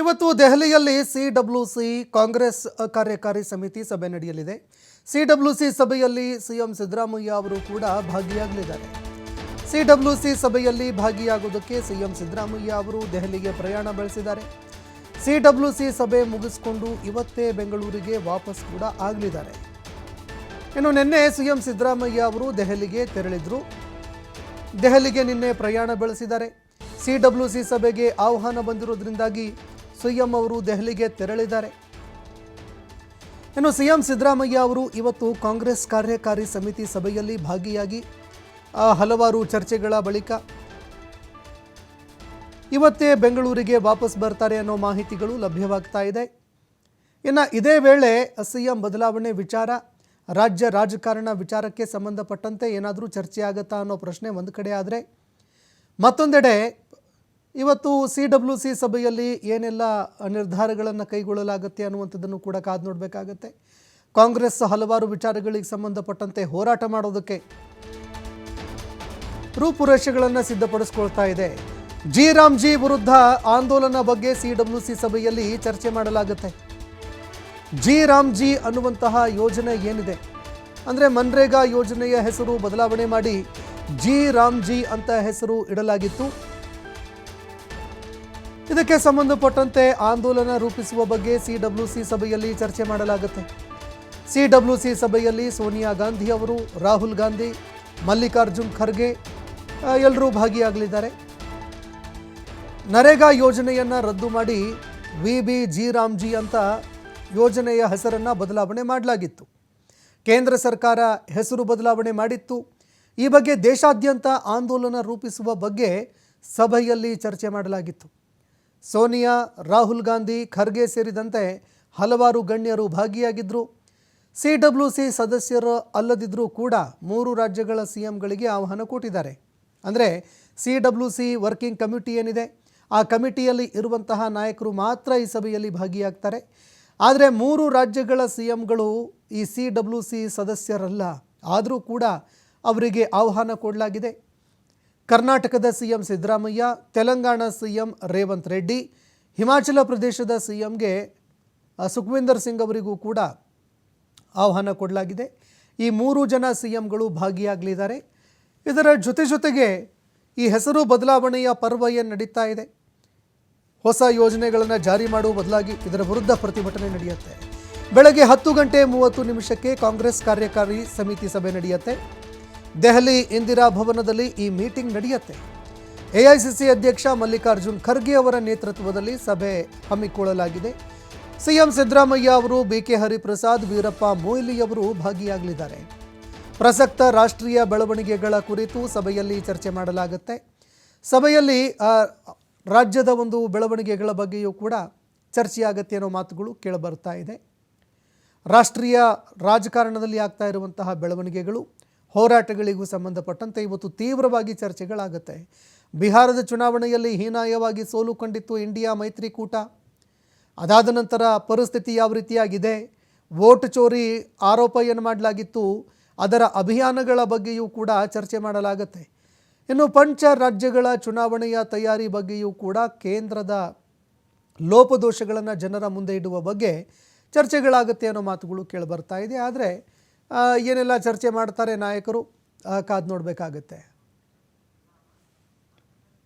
ಇವತ್ತು ದೆಹಲಿಯಲ್ಲಿ C W C Congress ಕಾರ್ಯಕಾರಿ ಸಮಿತಿ ಸಭೆ ನಡೆಯಲಿದೆ. ಸಿ ಡಬ್ಲ್ಯೂ ಸಿ ಸಭೆಯಲ್ಲಿ ಸಿಎಂ ಸಿದ್ದರಾಮಯ್ಯ ಅವರು ಕೂಡ ಭಾಗಿಯಾಗಲಿದ್ದಾರೆ. ಸಿ ಡಬ್ಲ್ಯೂ ಸಿ ಸಭೆಯಲ್ಲಿ ಭಾಗಿಯಾಗುವುದಕ್ಕೆ ಸಿಎಂ ಸಿದ್ದರಾಮಯ್ಯ ಅವರು ದೆಹಲಿಗೆ ಪ್ರಯಾಣ ಬೆಳೆಸಿದ್ದಾರೆ. ಸಿ ಡಬ್ಲ್ಯೂ ಸಿ ಸಭೆ ಮುಗಿಸಿಕೊಂಡು ಇವತ್ತೇ ಬೆಂಗಳೂರಿಗೆ ವಾಪಸ್ ಕೂಡ ಆಗಲಿದ್ದಾರೆ. ಇನ್ನು ನಿನ್ನೆ ಸಿಎಂ ಸಿದ್ದರಾಮಯ್ಯ ಅವರು ದೆಹಲಿಗೆ ತೆರಳಿದ್ರು. ದೆಹಲಿಗೆ ನಿನ್ನೆ ಪ್ರಯಾಣ ಬೆಳೆಸಿದ್ದಾರೆ. ಸಿ ಡಬ್ಲ್ಯೂ ಸಿ ಸಭೆಗೆ ಆಹ್ವಾನ ಬಂದಿರೋದ್ರಿಂದಾಗಿ ಸಿಎಂ ಅವರು ದೆಹಲಿಗೆ ತೆರಳಿದ್ದಾರೆ. ಇನ್ನು ಸಿಎಂ ಸಿದ್ದರಾಮಯ್ಯ ಅವರು ಇವತ್ತು ಕಾಂಗ್ರೆಸ್ ಕಾರ್ಯಕಾರಿ ಸಮಿತಿ ಸಭೆಯಲ್ಲಿ ಭಾಗಿಯಾಗಿ ಹಲವಾರು ಚರ್ಚೆಗಳ ಬಳಿಕ ಇವತ್ತೇ ಬೆಂಗಳೂರಿಗೆ ವಾಪಸ್ ಬರ್ತಾರೆ ಅನ್ನೋ ಮಾಹಿತಿಗಳು ಲಭ್ಯವಾಗ್ತಾ ಇದೆ. ಇನ್ನು ಇದೇ ವೇಳೆ ಸಿಎಂ ಬದಲಾವಣೆ ವಿಚಾರ, ರಾಜ್ಯ ರಾಜಕಾರಣ ವಿಚಾರಕ್ಕೆ ಸಂಬಂಧಪಟ್ಟಂತೆ ಏನಾದರೂ ಚರ್ಚೆ ಆಗುತ್ತಾ ಅನ್ನೋ ಪ್ರಶ್ನೆ ಒಂದು ಕಡೆ ಆದರೆ ಮತ್ತೊಂದೆಡೆ ಇವತ್ತು ಸಿ ಡಬ್ಲ್ಯೂ ಸಿ ಸಭೆಯಲ್ಲಿ ಏನೆಲ್ಲ ನಿರ್ಧಾರಗಳನ್ನು ಕೈಗೊಳ್ಳಲಾಗುತ್ತೆ ಅನ್ನುವಂಥದ್ದನ್ನು ಕೂಡ ಕಾದು ನೋಡಬೇಕಾಗತ್ತೆ. ಕಾಂಗ್ರೆಸ್ ಹಲವಾರು ವಿಚಾರಗಳಿಗೆ ಸಂಬಂಧಪಟ್ಟಂತೆ ಹೋರಾಟ ಮಾಡೋದಕ್ಕೆ ರೂಪುರೇಷೆಗಳನ್ನು ಸಿದ್ಧಪಡಿಸ್ಕೊಳ್ತಾ ಇದೆ. ಜಿ ರಾಮ್ಜಿ ವಿರುದ್ಧ ಆಂದೋಲನ ಬಗ್ಗೆ ಸಿ ಡಬ್ಲ್ಯೂ ಸಿ ಸಭೆಯಲ್ಲಿ ಚರ್ಚೆ ಮಾಡಲಾಗುತ್ತೆ. ಜಿ ರಾಮ್ಜಿ ಅನ್ನುವಂತಹ ಯೋಜನೆ ಏನಿದೆ? ಅಂದರೆ ಮನ್ರೇಗಾ ಯೋಜನೆಯ ಹೆಸರು ಬದಲಾವಣೆ ಮಾಡಿ ಜಿ ರಾಮ್ಜಿ ಅಂತ ಹೆಸರು ಇಡಲಾಗಿತ್ತು. ಇದಕ್ಕೆ ಸಂಬಂಧಪಟ್ಟಂತೆ ಆಂದೋಲನ ರೂಪಿಸುವ ಬಗ್ಗೆ ಸಿಡಬ್ಲ್ಯೂಸಿ ಸಭೆಯಲ್ಲಿ ಚರ್ಚೆ ಮಾಡಲಾಗುತ್ತೆ. ಸಿಡಬ್ಲ್ಯೂಸಿ ಸಭೆಯಲ್ಲಿ ಸೋನಿಯಾ ಗಾಂಧಿ ಅವರು, ರಾಹುಲ್ ಗಾಂಧಿ, ಮಲ್ಲಿಕಾರ್ಜುನ್ ಖರ್ಗೆ ಎಲ್ಲರೂ ಭಾಗಿಯಾಗಲಿದ್ದಾರೆ. ನರೇಗಾ ಯೋಜನೆಯನ್ನು ರದ್ದು ಮಾಡಿ ವಿ ಬಿ ಜಿ ರಾಮ್ಜಿ ಅಂತ ಯೋಜನೆಯ ಹೆಸರನ್ನು ಬದಲಾವಣೆ ಮಾಡಲಾಗಿತ್ತು. ಕೇಂದ್ರ ಸರ್ಕಾರ ಹೆಸರು ಬದಲಾವಣೆ ಮಾಡಿತ್ತು. ಈ ಬಗ್ಗೆ ದೇಶಾದ್ಯಂತ ಆಂದೋಲನ ರೂಪಿಸುವ ಬಗ್ಗೆ ಸಭೆಯಲ್ಲಿ ಚರ್ಚೆ ಮಾಡಲಾಗಿತ್ತು. ಸೋನಿಯಾ, ರಾಹುಲ್ ಗಾಂಧಿ, ಖರ್ಗೆ ಸೇರಿದಂತೆ ಹಲವಾರು ಗಣ್ಯರು ಭಾಗಿಯಾಗಿದ್ದರು ಸಿ ಡಬ್ಲ್ಯೂ ಸಿ ಸದಸ್ಯರು ಅಲ್ಲದಿದ್ದರೂ ಕೂಡ ಮೂರು ರಾಜ್ಯಗಳ ಸಿ ಎಂಗಳಿಗೆ ಆಹ್ವಾನ ಕೊಟ್ಟಿದ್ದಾರೆ ಅಂದರೆ C W C working committee ಏನಿದೆ, ಆ ಕಮಿಟಿಯಲ್ಲಿ ಇರುವಂತಹ ನಾಯಕರು ಮಾತ್ರ ಈ ಸಭೆಯಲ್ಲಿ ಭಾಗಿಯಾಗ್ತಾರೆ. ಆದರೆ ಮೂರು ರಾಜ್ಯಗಳ ಸಿ ಎಂಗಳು ಈ ಸಿ ಡಬ್ಲ್ಯೂ ಸಿ ಸದಸ್ಯರಲ್ಲ, ಆದರೂ ಕೂಡ ಅವರಿಗೆ ಆಹ್ವಾನ ಕೊಡಲಾಗಿದೆ. ಕರ್ನಾಟಕದ ಸಿಎಂ ಸಿದ್ದರಾಮಯ್ಯ, ತೆಲಂಗಾಣ ಸಿಎಂ ರೇವಂತ್ ರೆಡ್ಡಿ, ಹಿಮಾಚಲ ಪ್ರದೇಶದ ಸಿಎಂಗೆ ಸುಖವಿಂದರ್ ಸಿಂಗ್ ಅವರಿಗೂ ಕೂಡ ಆಹ್ವಾನ ಕೊಡಲಾಗಿದೆ. ಈ ಮೂರು ಜನ ಸಿಎಂಗಳು ಭಾಗಿಯಾಗಲಿದ್ದಾರೆ. ಇದರ ಜೊತೆ ಜೊತೆಗೆ ಈ ಹೆಸರು ಬದಲಾವಣೆಯ ಪರ್ವ ಏನು ನಡೀತಾ ಇದೆ? ಹೊಸ ಯೋಜನೆಗಳನ್ನು ಜಾರಿ ಮಾಡುವ ಬದಲಾಗಿ ಇದರ ವಿರುದ್ಧ ಪ್ರತಿಭಟನೆ ನಡೆಯುತ್ತೆ. ಬೆಳಗ್ಗೆ ಹತ್ತು ಗಂಟೆ ಮೂವತ್ತು ನಿಮಿಷಕ್ಕೆ ಕಾಂಗ್ರೆಸ್ ಕಾರ್ಯಕಾರಿ ಸಮಿತಿ ಸಭೆ ನಡೆಯುತ್ತೆ. ದೆಹಲಿ ಇಂದಿರಾ ಭವನದಲ್ಲಿ ಈ ಮೀಟಿಂಗ್ ನಡೆಯುತ್ತೆ. ಎಐಸಿಸಿ ಅಧ್ಯಕ್ಷ ಮಲ್ಲಿಕಾರ್ಜುನ್ ಖರ್ಗೆ ಅವರ ನೇತೃತ್ವದಲ್ಲಿ ಸಭೆ ಹಮ್ಮಿಕೊಳ್ಳಲಾಗಿದೆ. ಸಿಎಂ ಸಿದ್ದರಾಮಯ್ಯ ಅವರು ಬಿಕೆ ಹರಿಪ್ರಸಾದ್, ವೀರಪ್ಪ ಮೊಯ್ಲಿ ಅವರು ಭಾಗಿಯಾಗಲಿದ್ದಾರೆ. ಪ್ರಸಕ್ತ ರಾಷ್ಟ್ರೀಯ ಬೆಳವಣಿಗೆಗಳ ಕುರಿತು ಸಭೆಯಲ್ಲಿ ಚರ್ಚೆ ಮಾಡಲಾಗುತ್ತೆ. ಸಭೆಯಲ್ಲಿ ರಾಜ್ಯದ ಒಂದು ಬೆಳವಣಿಗೆಗಳ ಬಗ್ಗೆಯೂ ಕೂಡ ಚರ್ಚೆಯಾಗತ್ತೆ ಅನ್ನೋ ಮಾತುಗಳು ಕೇಳಿಬರ್ತಾ ಇದೆ. ರಾಷ್ಟ್ರೀಯ ರಾಜಕಾರಣದಲ್ಲಿ ಆಗ್ತಾ ಇರುವಂತಹ ಬೆಳವಣಿಗೆಗಳು ಹೋರಾಟಗಳಿಗೂ ಸಂಬಂಧಪಟ್ಟಂತೆ ಇವತ್ತು ತೀವ್ರವಾಗಿ ಚರ್ಚೆಗಳಾಗುತ್ತೆ. ಬಿಹಾರದ ಚುನಾವಣೆಯಲ್ಲಿ ಹೀನಾಯವಾಗಿ ಸೋಲು ಕಂಡಿತ್ತು ಇಂಡಿಯಾ ಮೈತ್ರಿಕೂಟ. ಅದಾದ ನಂತರ ಪರಿಸ್ಥಿತಿ ಯಾವ ರೀತಿಯಾಗಿದೆ? ವೋಟ್ ಚೋರಿ ಆರೋಪ ಏನು ಮಾಡಲಾಗಿತ್ತು? ಅದರ ಅಭಿಯಾನಗಳ ಬಗ್ಗೆಯೂ ಕೂಡ ಚರ್ಚೆ ಮಾಡಲಾಗುತ್ತೆ. ಇನ್ನು ಪಂಚ ರಾಜ್ಯಗಳ ಚುನಾವಣೆಯ ತಯಾರಿ ಬಗ್ಗೆಯೂ ಕೂಡ ಕೇಂದ್ರದ ಲೋಪದೋಷಗಳನ್ನು ಜನರ ಮುಂದೆ ಇಡುವ ಬಗ್ಗೆ ಚರ್ಚೆಗಳಾಗುತ್ತೆ ಅನ್ನೋ ಮಾತುಗಳು ಕೇಳಿಬರ್ತಾ ಇದೆ. ಆದರೆ ಏನೆಲ್ಲ ಚರ್ಚೆ ಮಾಡ್ತಾರೆ ನಾಯಕರು ಕಾದು ನೋಡಬೇಕಾಗತ್ತೆ.